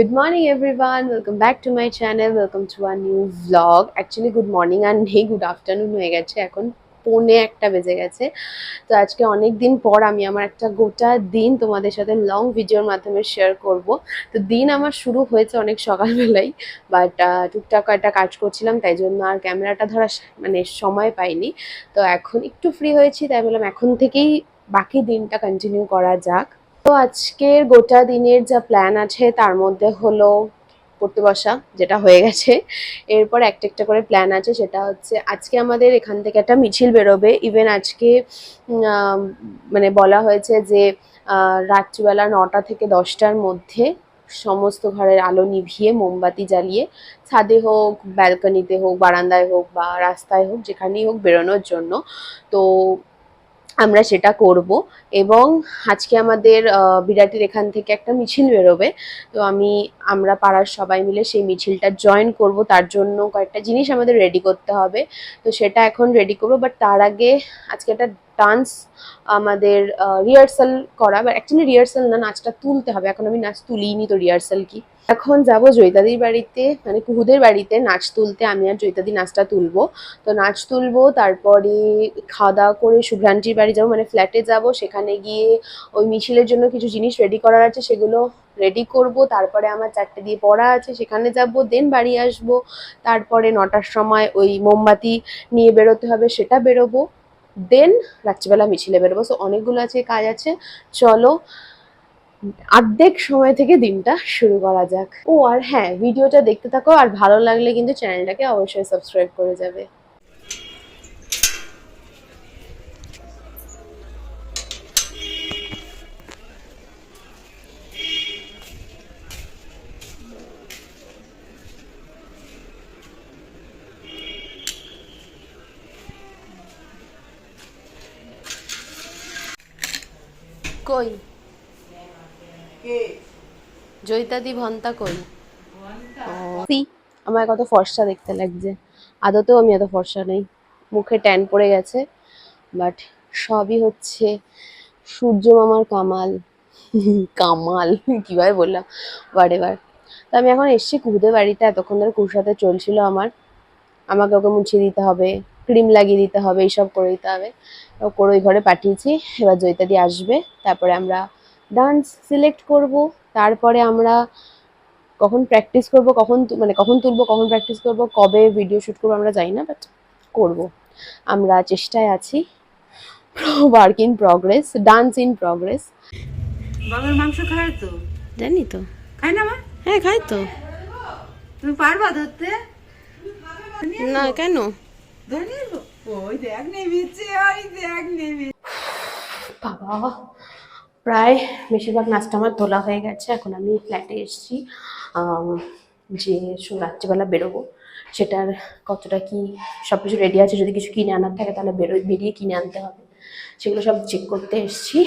Good morning everyone, welcome back to my channel, welcome to our new vlog. Actually good morning আর নেই good afternoon হয়ে গেছে। এখন পৌনে একটা বেজে গেছে। তো আজকে অনেক দিন পর আমি আমার একটা গোটা দিন তোমাদের সাথে লং ভিডিওর মাধ্যমে শেয়ার করব। তো দিন আমার শুরু হয়েছে অনেক সকালবেলাই বাট টুকটাক একটা কাজ করছিলাম তাই জন্য আর ক্যামেরাটা ধরা মানে সময় পাইনি। তো এখন একটু ফ্রি হয়েছি তাই বললাম এখন থেকেই বাকি দিনটা কন্টিনিউ করা যাক। আজকের গোটা দিনের যা প্ল্যান আছে তার মধ্যে হলো পড়তে বসা, যেটা হয়ে গেছে। এরপর একটা একটা করে প্ল্যান আছে, সেটা হচ্ছে আজকে আমাদের এখান থেকে একটা মিছিল বেরোবে। ইভেন আজকে মানে বলা হয়েছে যে রাত্রিবেলা নটা থেকে দশটার মধ্যে সমস্ত ঘরের আলো নিভিয়ে মোমবাতি জ্বালিয়ে ছাদে হোক ব্যালকনিতে হোক, বারান্দায় হোক বা রাস্তায় হোক, যেখানেই হোক বেরোনোর জন্য। তো আমরা সেটা করব। এবং আজকে আমাদের বিরাটির এখান থেকে একটা মিছিল বেরোবে। তো আমি, আমরা পাড়ার সবাই মিলে সেই মিছিলটা জয়েন করব। তার জন্য কয়েকটা জিনিস আমাদের রেডি করতে হবে। তো সেটা এখন রেডি করব। বাট তার আগে আজকে একটা ডান্স আমাদের রিহার্সাল করা বা অ্যাকচুয়ালি রিহার্সাল না, নাচটা তুলতে হবে। এখন আমি নাচ তুলিনি তো রিহার্সাল কি। এখন যাব জৈতাদির বাড়িতে মানে কুহুদের বাড়িতে নাচ তুলতে। আমি আর জৈতাদি নাচটা তুলবো। তো নাচ তুলবো, তারপরে খাওয়া দাওয়া করে শুভ্রান্তির বাড়ি যাব মানে ফ্ল্যাটে যাব। সেখানে গিয়ে ওই মিছিলের জন্য কিছু জিনিস রেডি করার আছে, সেগুলো রেডি করব। তারপরে আমার চারটে দিয়ে পড়া আছে, সেখানে যাব দেন বাড়ি আসব। তারপরে নটার সময় ওই মোমবাতি নিয়ে বেরোতে হবে, সেটা বেরোবো। দেন রাত্রিবেলা মিছিলে বেরোবো। সো অনেকগুলো আছে কাজ আছে। চলো, অর্ধেক সময় থেকে দিনটা শুরু করা যাক। ও, আর হ্যাঁ ভিডিওটা দেখতে থাকো। আর ভালো লাগলে কিন্তু চ্যানেলটাকে অবশ্যই সাবস্ক্রাইব করে যাবে। কই? জয়িতাদি ভন্তা কই? আমার কত ফর্সা দেখতে লাগছে। আদতেও আমি এত ফর্সা নেই। মুখে ট্যান পড়ে গেছে। বাট সবই হচ্ছে সূর্য মামার কামাল। কামাল কীভাবে বললাম? বাট এবার তো আমি এখন এসছি কুহুদের বাড়িতে। এতক্ষণ ধরে কুহুর সাথে চলছিল আমার। আমাকে ওকে মুছিয়ে দিতে হবে। ক্রিম লাগিয়ে দিতে হবে এইসব করে দিতে হবে। করে ওই ঘরে পাঠিয়েছি এবার জয়িতাদি আসবে। তারপরে আমরা ডান্স সিলেক্ট করব তারপরে আমরা কখন প্র্যাকটিস করব কখন মানে কখন তুলবো কখন প্র্যাকটিস করব কবে ভিডিও শুট করব আমরা জানি না বাট করব। আমরা চেষ্টায় আছি। Work in progress dance in progress বাবার মাংস খায় তো? জানি তো। খায় না মা? হ্যাঁ খাই তো। তুমি পারবা ধরতে? না কেন? বাবা, প্রায় বেশিরভাগ নাচটা আমার তোলা হয়ে গেছে। এখন আমি ফ্ল্যাটে এসেছি। যে রাত্রিবেলা বেরোবো, সেটার কতটা কি সব কিছু রেডি আছে, যদি কিছু কিনে আনার থাকে, তাহলে বেরো বেরিয়ে কিনে আনতে হবে। সেগুলো সব চেক করতে এসেছি।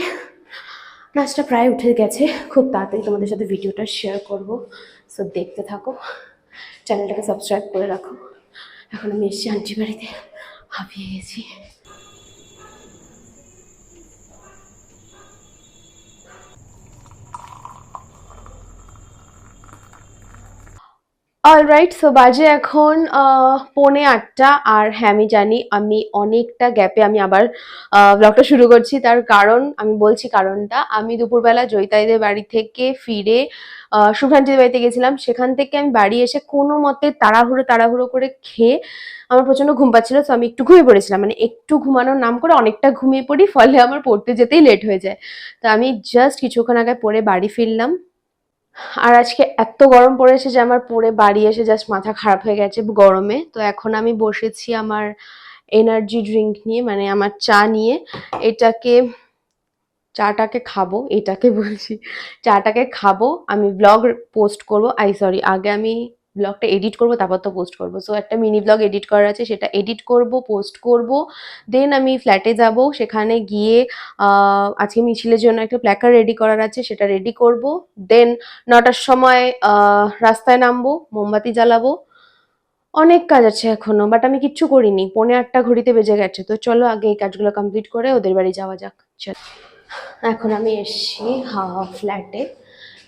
নাচটা প্রায় উঠে গেছে। খুব তাড়াতাড়ি তোমাদের সাথে ভিডিওটা শেয়ার করব। সো দেখতে থাকো। চ্যানেলটাকে সাবস্ক্রাইব করে রাখো। এখন আমি এসেছি আন্টি বাড়িতে হাঁপিয়ে গেছি। অলরাইট সো বাজে এখন পৌনে আটটা আর হ্যাঁ আমি জানি আমি অনেকটা গ্যাপে আমি আবার ব্লগটা শুরু করছি। তার কারণ, আমি বলছি কারণটা, আমি দুপুরবেলা জয়িতাইদের বাড়ি থেকে ফিরে শুভ্রান্তিদের বাড়িতে গেছিলাম। সেখান থেকে আমি বাড়ি এসে কোনো মতে তাড়াহুড়ো তাড়াহুড়ো করে খেয়ে আমার প্রচণ্ড ঘুম পাচ্ছিল। তো আমি একটু ঘুমিয়ে পড়েছিলাম। মানে একটু ঘুমানোর নাম করে অনেকটা ঘুমিয়ে পড়ি, ফলে আমার পড়তে যেতেই লেট হয়ে যায়। তো আমি জাস্ট কিছুক্ষণ আগে পড়ে বাড়ি ফিরলাম। আর আজকে এত গরম পড়েছে যে আমার পরে বাড়ি এসে জাস্ট মাথা খারাপ হয়ে গেছে গরমে। তো এখন আমি বসেছি আমার এনার্জি ড্রিঙ্ক নিয়ে মানে আমার চা নিয়ে। এটাকে, চাটাকে খাব, এটাকে বলছি। চাটাকে খাব, আমি ব্লগ পোস্ট করব। আই সরি আগে আমি ব্লগটা এডিট করব, তারপর তো পোস্ট করব। সো একটা মিনি ব্লগ এডিট করার আছে, সেটা এডিট করব পোস্ট করব। দেন আমি ফ্ল্যাটে যাব, সেখানে গিয়ে আজকে মিছিলের জন্য একটা প্ল্যাকার রেডি করার আছে, সেটা রেডি করব। দেন নটার সময় রাস্তায় নামবো, মোমবাতি জ্বালাবো। অনেক কাজ আছে এখনও বাট আমি কিচ্ছু করিনি। পৌনে আটটা ঘড়িতে বেজে গেছে। তো চলো, আগে এই কাজগুলো কমপ্লিট করে ওদের বাড়ি যাওয়া যাক। চল। এখন আমি এসছি ফ্ল্যাটে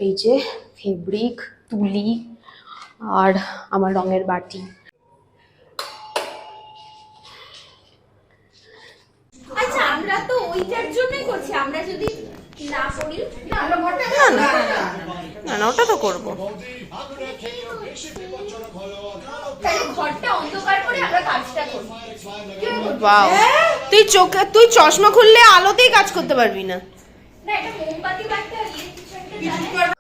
এই যে ফেব্রিক তুলি আর আমার রঙের বাটি আচ্ছা আমরা তো ওইটার জন্যই করছি আমরা যদি না করি না না না ওটা তো করব তুই চোখে তুই চশমা খুললে আলোতেই কাজ করতে পারবি না না এটা মোমবাতি বা একটা ইলেকট্রিশিয়ানকে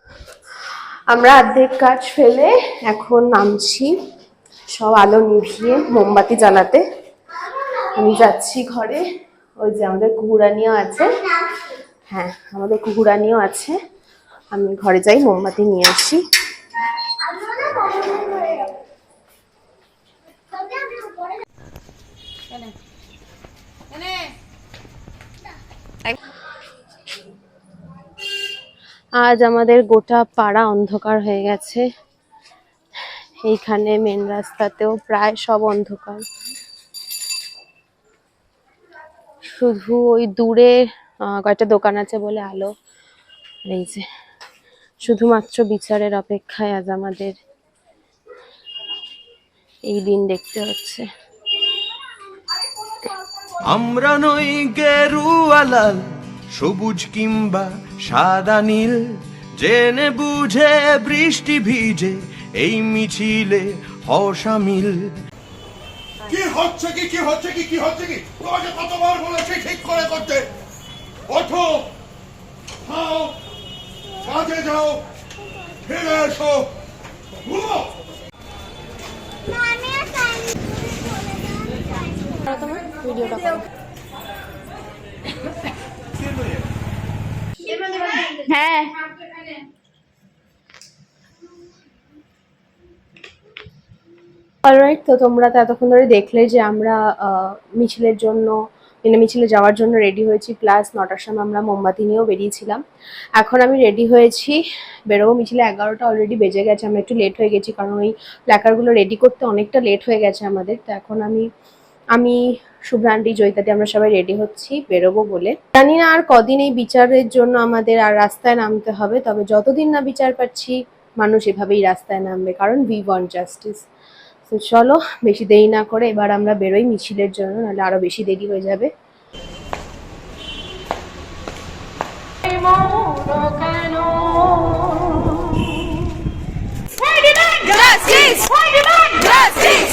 আমরা অর্ধেক কাজ ফেলে এখন নামছি। সব আলো নিভিয়ে মোমবাতি জ্বালাতে। আমি যাচ্ছি ঘরে। ওই যে আমাদের কুকুরানিও আছে। হ্যাঁ আমাদের কুকুরানিও আছে। আমি ঘরে যাই, মোমবাতি নিয়ে আসি। আজ আমাদের গোটা পাড়া অন্ধকার হয়ে গেছে। এইখানে মেন রাস্তাতেও প্রায় সব অন্ধকার। শুধু ওই দূরে কয়েকটা দোকান আছে বলে আলো। এই যে শুধুমাত্র বিচারের অপেক্ষায় আজ আমাদের এই দিন দেখতে হচ্ছে। আমরা নই গেরুয়ালাল সবুজ কিংবা সাদা নীল জেনে বুঝে বৃষ্টি ভিজে এই মিছিলে হও সামিল কি হচ্ছে কি কি হচ্ছে কি কি হচ্ছে কি? তোমাকে কতবার বলেছি ঠিক করে করতে। ওঠো খাও কাজে যাও ফিরে এসো। ঘুমো। হ্যাঁ। অলরাইট তো তোমরা তো এতক্ষণ ধরে দেখলে যে আমরা মিছিলের জন্য মানে মিছিলে যাওয়ার জন্য রেডি হয়েছি। প্লাস নটার সময় আমরা মোমবাতি নিয়েও বেরিয়েছিলাম। এখন আমি রেডি হয়েছি। বেরোবো মিছিলে এগারোটা অলরেডি বেজে গেছে। আমরা একটু লেট হয়ে গেছি, কারণ ওই প্ল্যাকারগুলো রেডি করতে অনেকটা লেট হয়ে গেছে আমাদের। তো এখন আমি আমি শুভ্রান্তি জয়িতাদি আমরা সবাই রেডি হচ্ছি, বেরোবো বলে জানি না আর কদিন এই বিচারের জন্য আমাদের আর রাস্তায় নামতে হবে, তবে যতদিন না বিচার পাচ্ছি, মানুষ এভাবেই রাস্তায় নামবে, কারণ উই ওয়ান্ট জাস্টিস তো চলো, বেশি দেরি না করে এবার আমরা বেরোই মিছিলের জন্য, নাহলে আরও বেশি দেরি হয়ে যাবে Justice! Justice!